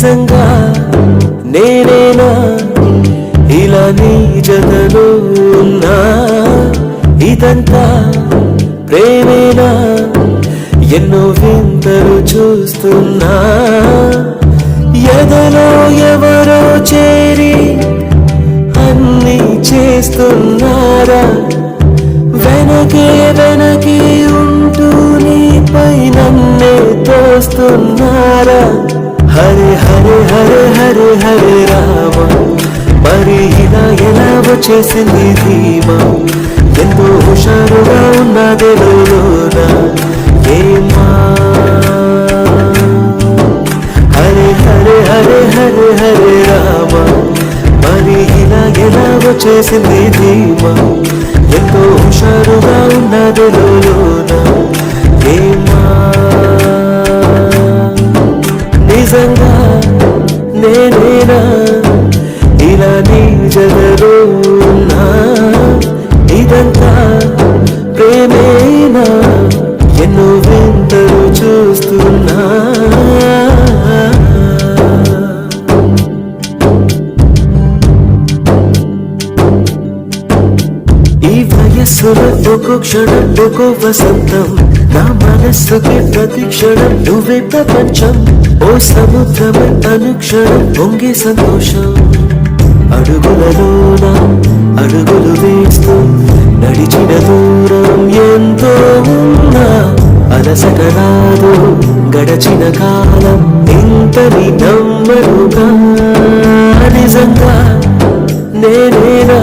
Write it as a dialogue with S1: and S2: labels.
S1: నిజంగా నేనేనా? ఇలా నీ జతలో ఉన్నా? ఇదంతా ప్రేమేనా? ఎన్నో వింతలు చూస్తున్నా? ఎదలో ఎవరో చేరి అన్ని చేస్తున్నారా? వెనకే వెనకే ఉంటూ నీ పైన తోస్తున్నారా? హరే హరే హరే హరే హరే రామ. మరి ఇలా ఎలా వచ్చేసింది ధీమా. ఎంతో హుషారుగా ఉన్నదే లోన ఏమా హరే హరే హరే హరే హరే రామ. మరి ఇలా ఎలా వచ్చేసింది ధీమా. ఎంతో హుషారుగా ఉన్నది లోన నిజంగా నేనేనా? ఇలా నీ జగలో ఉన్నా? ఇదంతా ప్రేమేనా? ఎన్నో వింతలు చూస్తున్నా? ఈ వయస్సులో ఒక క్షణం ఒక వసంతం నా మనస్సుకి ప్రతిక్షణం నువ్వే ప్రపంచం. ఓ సముద్రమే అనుక్షణం పొంగే సంతోషం. అడుగులలోన అడుగులు వేస్తూ నడిచిన దూరం ఎంతో ఉన్నా. అలసట రాదు గడచిన కాలం ఇంతని నమ్మరుగా నిజంగా నేనేనా?